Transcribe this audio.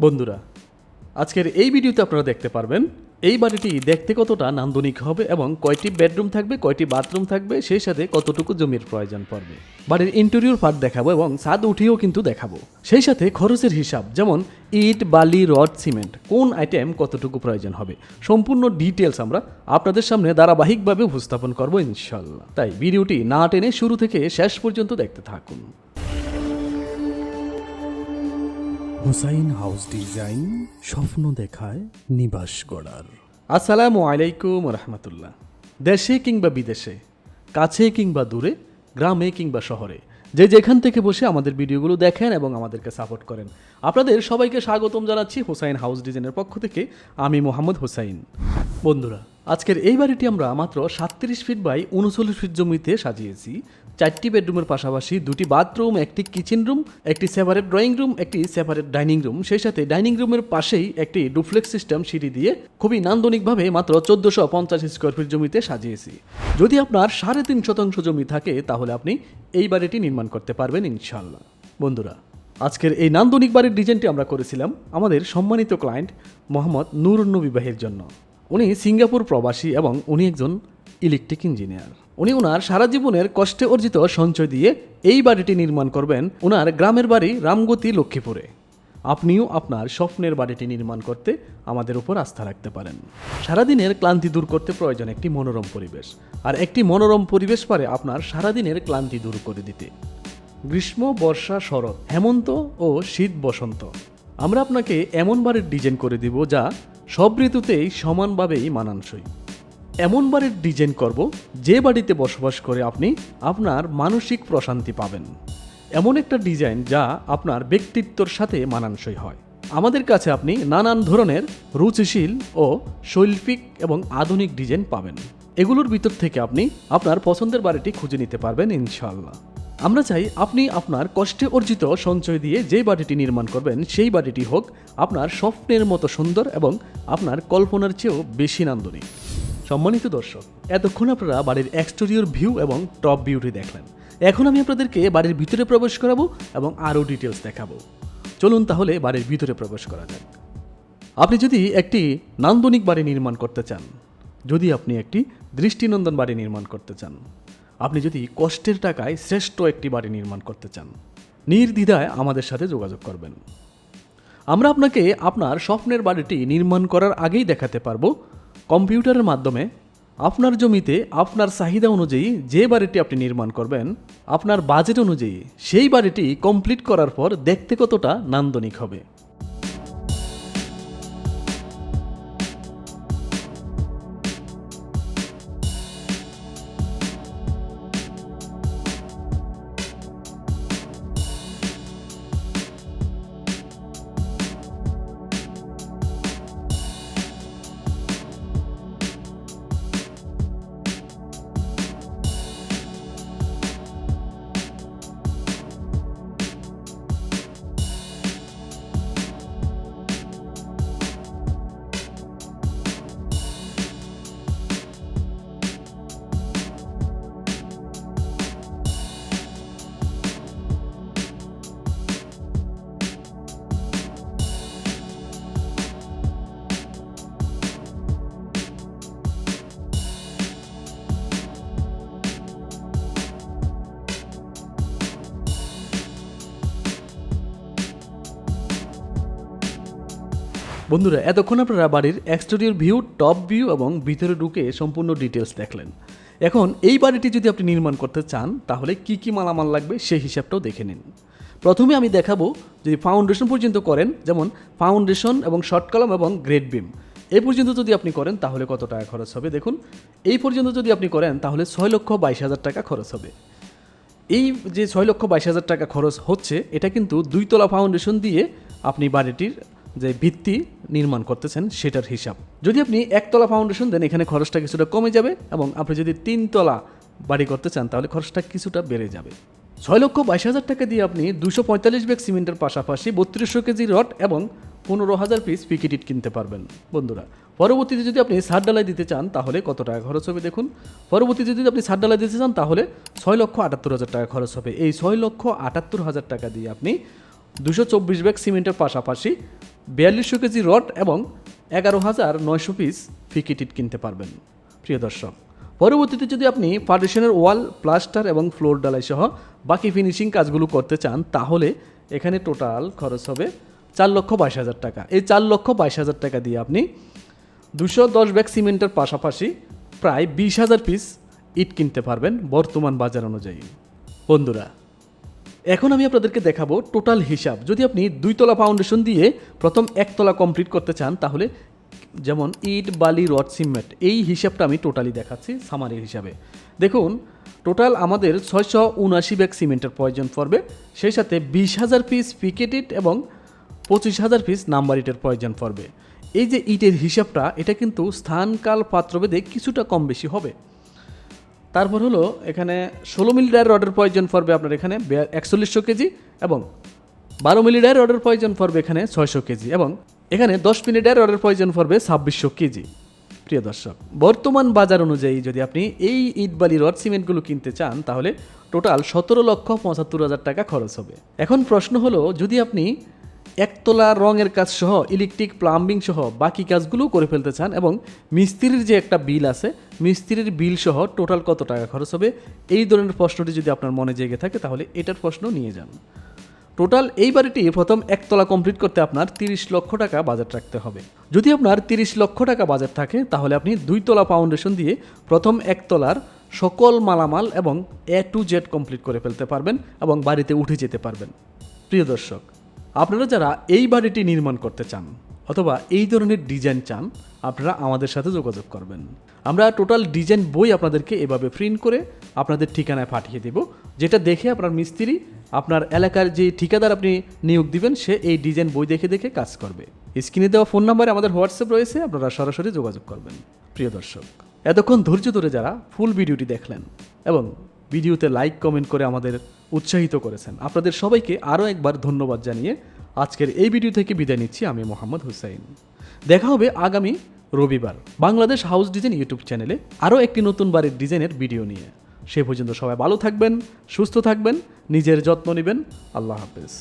বন্ধুরা, আজকের এই ভিডিওতে আপনারা দেখতে পারবেন, এই বাড়িটি দেখতে কতটা নান্দনিক হবে এবং কয়টি বেডরুম থাকবে, কয়টি বাথরুম থাকবে, সেই সাথে কতটুকু জমির প্রয়োজন পড়বে। বাড়ির ইন্টেরিয়র পার্ট দেখাবো এবং ছাদ উঠিয়েও কিন্তু দেখাবো। সেই সাথে খরচের হিসাব, যেমন ইট, বালি, রড, সিমেন্ট, কোন আইটেম কতটুকু প্রয়োজন হবে, সম্পূর্ণ ডিটেলস আমরা আপনাদের সামনে ধারাবাহিকভাবে উপস্থাপন করব ইনশাল্লাহ তাই ভিডিওটি না টেনে শুরু থেকে শেষ পর্যন্ত দেখতে থাকুন। হুসাইন হাউস ডিজাইন স্বপ্ন দেখায় নিবাস গড়ার। আসসালামু আলাইকুম রহমতুল্লাহ। দেশে কিংবা বিদেশে, কাছে কিংবা দূরে, গ্রামে কিংবা শহরে, যে যেখান থেকে বসে আমাদের ভিডিওগুলো দেখেন এবং আমাদেরকে সাপোর্ট করেন, আপনাদের সবাইকে স্বাগতম জানাচ্ছি হোসাইন হাউস ডিজাইনের পক্ষ থেকে। আমি মোহাম্মদ হোসাইন। বন্ধুরা, আজকের এই বাড়িটি আমরা মাত্র সাতত্রিশ ফিট বাই উনচল্লিশ ফিট জমিতে সাজিয়েছি। চারটি বেডরুমের পাশাপাশি দুটি বাথরুম, একটি কিচেন রুম একটি সেপারেট ড্রয়িং রুম একটি সেপারেট ডাইনিং রুম সেই সাথে ডাইনিং রুমের পাশেই একটি ডুফ্লেক্স সিস্টেম সিঁড়ি দিয়ে খুবই নান্দনিকভাবে মাত্র চোদ্দোশো পঞ্চাশ স্কোয়ার ফিট জমিতে সাজিয়েছি। যদি আপনার সাড়ে তিন শতাংশ জমি থাকে, তাহলে আপনি এই বাড়িটি নির্মাণ করতে পারবেন ইনশাল্লাহ বন্ধুরা, আজকের এই নান্দনিক বাড়ির ডিজাইনটি আমরা করেছিলাম আমাদের সম্মানিত ক্লায়েন্ট মোহাম্মদ নুরুন্নবী বাহির জন্য। উনি সিঙ্গাপুর প্রবাসী এবং উনি একজন ইলেকট্রিক ইঞ্জিনিয়ার উনি ওনার সারা জীবনের কষ্টে অর্জিত সঞ্চয় দিয়ে এই বাড়িটি নির্মাণ করবেন ওনার গ্রামের বাড়ি রামগতি, লক্ষ্মীপুরে। আপনিও আপনার স্বপ্নের বাড়িটি নির্মাণ করতে আমাদের উপর আস্থা রাখতে পারেন। সারাদিনের ক্লান্তি দূর করতে প্রয়োজন একটি মনোরম পরিবেশ, আর একটি মনোরম পরিবেশ পারে আপনার সারাদিনের ক্লান্তি দূর করে দিতে। গ্রীষ্ম, বর্ষা, শরৎ, হেমন্ত ও শীত, বসন্ত। আমরা আপনাকে এমন বাড়ির ডিজাইন করে দিব যা সব ঋতুতেই সমানভাবেই মানানসই। এমন বাড়ির ডিজাইন করব যে বাড়িতে বসবাস করে আপনি আপনার মানসিক প্রশান্তি পাবেন। এমন একটা ডিজাইন যা আপনার ব্যক্তিত্বর সাথে মানানসই হয়। আমাদের কাছে আপনি নানান ধরনের রুচিশীল ও শৈল্পিক এবং আধুনিক ডিজাইন পাবেন। এগুলোর ভিতর থেকে আপনি আপনার পছন্দের বাড়িটি খুঁজে নিতে পারবেন ইনশাল্লাহ আমরা চাই আপনি আপনার কষ্টে অর্জিত সঞ্চয় দিয়ে যে বাড়িটি নির্মাণ করবেন সেই বাড়িটি হোক আপনার স্বপ্নের মতো সুন্দর এবং আপনার কল্পনার চেয়েও বেশি নান্দনিক। সম্মানিত দর্শক, এতক্ষণ আপনারা বাড়ির এক্সটেরিয়র ভিউ এবং টপ ভিউটি দেখলেন। এখন আমি আপনাদেরকে বাড়ির ভিতরে প্রবেশ করাবো এবং আরও ডিটেলস দেখাবো। চলুন তাহলে বাড়ির ভিতরে প্রবেশ করা যাক। আপনি যদি একটি নান্দনিক বাড়ি নির্মাণ করতে চান, যদি আপনি একটি দৃষ্টিনন্দন বাড়ি নির্মাণ করতে চান, আপনি যদি কষ্টের টাকায় শ্রেষ্ঠ একটি বাড়ি নির্মাণ করতে চান, নির্দ্বিধায় আমাদের সাথে যোগাযোগ করবেন। আমরা আপনাকে আপনার স্বপ্নের বাড়িটি নির্মাণ করার আগেই দেখাতে পারব কম্পিউটারের মাধ্যমে আপনার জমিতে আপনার চাহিদা অনুযায়ী যে বাড়িটি আপনি নির্মাণ করবেন, আপনার বাজেট অনুযায়ী সেই বাড়িটি কমপ্লিট করার পর দেখতে কতটা নান্দনিক হবে। বন্ধুরা, এতক্ষণ আপনারা বাড়ির এক্সটেরিয়র ভিউ টপ ভিউ এবং ভিতরে ঢুকে সম্পূর্ণ ডিটেলস দেখলেন। এখন এই বাড়িটি যদি আপনি নির্মাণ করতে চান, তাহলে কি কি মালামাল লাগবে সেই হিসাবটাও দেখে নিন। প্রথমে আমি দেখাবো যদি ফাউন্ডেশন পর্যন্ত করেন, যেমন ফাউন্ডেশন এবং শর্ট কলম এবং গ্রেড বিম এই পর্যন্ত যদি আপনি করেন, তাহলে কত টাকা খরচ হবে দেখুন। এই পর্যন্ত যদি আপনি করেন, তাহলে ছয় লক্ষ বাইশ হাজার টাকা খরচ হবে। এই যে ছয় লক্ষ বাইশ হাজার টাকা খরচ হচ্ছে, এটা কিন্তু দুইতলা ফাউন্ডেশন দিয়ে আপনি বাড়িটির যে ভিত্তি নির্মাণ করতেছেন, সেটার হিসাব। যদি আপনি একতলা ফাউন্ডেশন দেন, এখানে খরচটা কিছুটা কমে যাবে এবং আপনি যদি তিনতলা বাড়ি করতে চান, তাহলে খরচটা কিছুটা বেড়ে যাবে। ছয় লক্ষ বাইশ হাজার টাকা দিয়ে আপনি দুশো পঁয়তাল্লিশ ব্যাগ সিমেন্টের পাশাপাশি বত্রিশশো কেজি রড এবং পনেরো হাজার পিস পিকেটিট কিনতে পারবেন। বন্ধুরা, পরবর্তীতে যদি আপনি সার ডালাই দিতে চান, তাহলে কত টাকা খরচ হবে দেখুন? পরবর্তীতে যদি আপনি সার ডালাই দিতে চান, তাহলে ছয় লক্ষ আটাত্তর হাজার টাকা খরচ হবে। এই ছয় লক্ষ আটাত্তর হাজার টাকা দিয়ে আপনি দুশো চব্বিশ ব্যাগ সিমেন্টের পাশাপাশি বিয়াল্লিশশো কেজি রড এবং এগারো হাজার নয়শো পিস ফিকিটিট কিনতে পারবেন। প্রিয় দর্শক, পরবর্তীতে যদি আপনি পার্টিশনের ওয়াল প্লাস্টার এবং ফ্লোর ডালাই সহ বাকি ফিনিশিং কাজগুলো করতে চান, তাহলে এখানে টোটাল খরচ হবে চার লক্ষ বাইশ হাজার টাকা। এই চার লক্ষ বাইশ হাজার টাকা দিয়ে আপনি দুশো দশ ব্যাগ সিমেন্টের পাশাপাশি প্রায় বিশ হাজার পিস ইট কিনতে পারবেন বর্তমান বাজার অনুযায়ী। বন্ধুরা এখন আমি আপনাদেরকে দেখাবো টোটাল হিসাব। যদি আপনি দুইতলা ফাউন্ডেশন দিয়ে প্রথম একতলা কমপ্লিট করতে চান, তাহলে যেমন ইট, বালি, রড, সিমেন্ট, এই হিসাবটা আমি টোটালি দেখাচ্ছি সামারি হিসাবে। দেখুন টোটাল আমাদের ছয়শো উনআশি ব্যাগ সিমেন্টের প্রয়োজন পড়বে, সেই সাথে বিশ হাজার পিস পিকেট ইট এবং পঁচিশ হাজার পিস নাম্বার ইটের প্রয়োজন পড়বে। এই যে ইটের হিসাবটা, এটা কিন্তু স্থানকাল পাত্রভেদে কিছুটা কম বেশি হবে। তারপর হলো এখানে ষোলো মিলি ডায়ের রডের প্রয়োজন পড়বে আপনার এখানে একচল্লিশশো কেজি এবং বারো মিলি ডায়ের রডের প্রয়োজন পড়বে এখানে ছয়শো কেজি এবং এখানে দশ মিলি ডায়ের রডের প্রয়োজন পড়বে ছাব্বিশশো কেজি। প্রিয় দর্শক, বর্তমান বাজার অনুযায়ী যদি আপনি এই ইটবালি রড সিমেন্টগুলো কিনতে চান, তাহলে টোটাল সতেরো লক্ষ পঁচাত্তর হাজার টাকা খরচ হবে। এখন প্রশ্ন হলো, যদি আপনি একতলা রঙের কাজ সহ ইলেকট্রিক প্লাম্বিং সহ বাকি কাজগুলো করে ফেলতে চান এবং মিস্ত্রির যে একটা বিল আছে, মিস্ত্রির বিল সহ টোটাল কত টাকা খরচ হবে, এই ধরনের প্রশ্নটি যদি আপনার মনে জেগে থাকে তাহলে এটার প্রশ্ন নিয়ে যান। টোটাল এই বাড়িটি প্রথম একতলা কমপ্লিট করতে আপনার তিরিশ লক্ষ টাকা বাজেট রাখতে হবে। যদি আপনার তিরিশ লক্ষ টাকা বাজেট থাকে, তাহলে আপনি দুইতলা ফাউন্ডেশন দিয়ে প্রথম একতলার সকল মালামাল এবং এ টু জেড কমপ্লিট করে ফেলতে পারবেন এবং বাড়িতে উঠে যেতে পারবেন। প্রিয় দর্শক আপনারা যারা এই বাড়িটি নির্মাণ করতে চান অথবা এই ধরনের ডিজাইন চান, আপনারা আমাদের সাথে যোগাযোগ করবেন। আমরা টোটাল ডিজাইন বই আপনাদেরকে এভাবে প্রিন্ট করে আপনাদের ঠিকানায় পাঠিয়ে দেব, যেটা দেখে আপনার মিস্ত্রি, আপনার এলাকার যে ঠিকাদার আপনি নিয়োগ দিবেন, সে এই ডিজাইন বই দেখে দেখে কাজ করবে। স্ক্রিনে দেওয়া ফোন নাম্বারে আমাদের হোয়াটসঅ্যাপ রয়েছে, আপনারা সরাসরি যোগাযোগ করবেন। প্রিয় দর্শক, এতক্ষণ ধৈর্য ধরে যারা ফুল ভিডিওটি দেখলেন এবং ভিডিওতে লাইক, কমেন্ট করে আমাদের উৎসাহিত করেছেন। আপনাদের সবাইকে আরও একবার ধন্যবাদ জানিয়ে আজকের এই ভিডিও থেকে বিদায় নিচ্ছি। আমি মোহাম্মদ হুসাইন। দেখা হবে আগামী রবিবার বাংলাদেশ হাউস ডিজাইন ইউটিউব চ্যানেলে আরও একটি নতুন বাড়ির ডিজাইনের ভিডিও নিয়ে। সে পর্যন্ত সবাই ভালো থাকবেন, সুস্থ থাকবেন, নিজের যত্ন নেবেন। আল্লাহ হাফেজ।